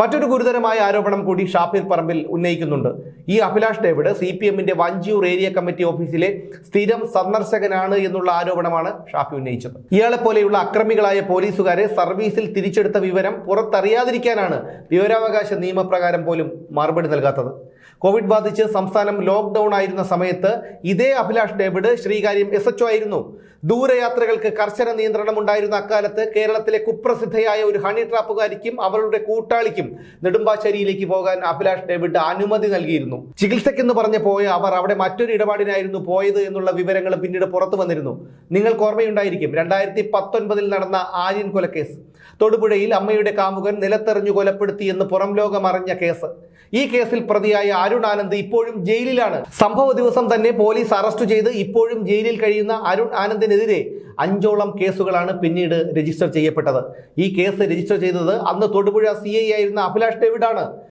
മറ്റൊരു ഗുരുതരമായ ആരോപണം കൂടി ഷാഫിർ പറമ്പിൽ ഉന്നയിക്കുന്നുണ്ട്. ഈ അഭിലാഷ് ഡേവിഡ് സി പി എമ്മിന്റെ വഞ്ചിയൂർ ഏരിയ കമ്മിറ്റി ഓഫീസിലെ സ്ഥിരം സന്ദർശകനാണ് എന്നുള്ള ആരോപണമാണ് ഷാഫി ഉന്നയിച്ചത്. ഇയാളെ പോലെയുള്ള അക്രമികളായ പോലീസുകാരെ സർവീസിൽ തിരിച്ചെടുത്ത വിവരം പുറത്തറിയാതിരിക്കാനാണ് വിവരാവകാശ നിയമപ്രകാരം പോലും മറുപടി നൽകാത്തത്. കോവിഡ് ബാധിച്ച് സംസ്ഥാനം ലോക്ക്ഡൌൺ ആയിരുന്ന സമയത്ത് ഇതേ Abhilash David Sreekaryam S H ആയിരുന്നു. ദൂരയാത്രകൾക്ക് കർശന നിയന്ത്രണം ഉണ്ടായിരുന്ന അക്കാലത്ത് കേരളത്തിലെ കുപ്രസിദ്ധയായ ഒരു ഹണി ട്രാപ്പുകാരിക്കും അവളുടെ കൂട്ടാളിക്കും നെടുമ്പാശ്ശേരിയിലേക്ക് പോകാൻ അഭിലാഷ് ഡേവിഡ് അനുമതി നൽകിയിരുന്നു. ചികിത്സയ്ക്കെന്ന് പറഞ്ഞ് പോയ അവർ അവിടെ മറ്റൊരു ഇടപാടിനായിരുന്നു പോയത് എന്നുള്ള വിവരങ്ങൾ പിന്നീട് പുറത്തു വന്നിരുന്നു. നിങ്ങൾക്ക് ഓർമ്മയുണ്ടായിരിക്കും രണ്ടായിരത്തി പത്തൊൻപതിൽ നടന്ന ആര്യൻ കൊലക്കേസ് തൊടുപുഴയിൽ അമ്മയുടെ കാമുകൻ നിലത്തെറിഞ്ഞു കൊലപ്പെടുത്തി എന്ന് പുറം ലോകം അറിഞ്ഞ കേസ്. ഈ കേസിൽ പ്രതിയായ അരുൺ ആനന്ദ് ഇപ്പോഴും ജയിലിലാണ്. സംഭവ ദിവസം തന്നെ പോലീസ് അറസ്റ്റ് ചെയ്ത് ഇപ്പോഴും ജയിലിൽ കഴിയുന്ന അരുൺ ആനന്ദിനെതിരെ അഞ്ചോളം കേസുകളാണ് പിന്നീട് രജിസ്റ്റർ ചെയ്യപ്പെട്ടത്. ഈ കേസ് രജിസ്റ്റർ ചെയ്തത് അന്ന് തൊടുപുഴ സി ഐ ആയിരുന്ന അഭിലാഷ് ഡേവിഡാണ്.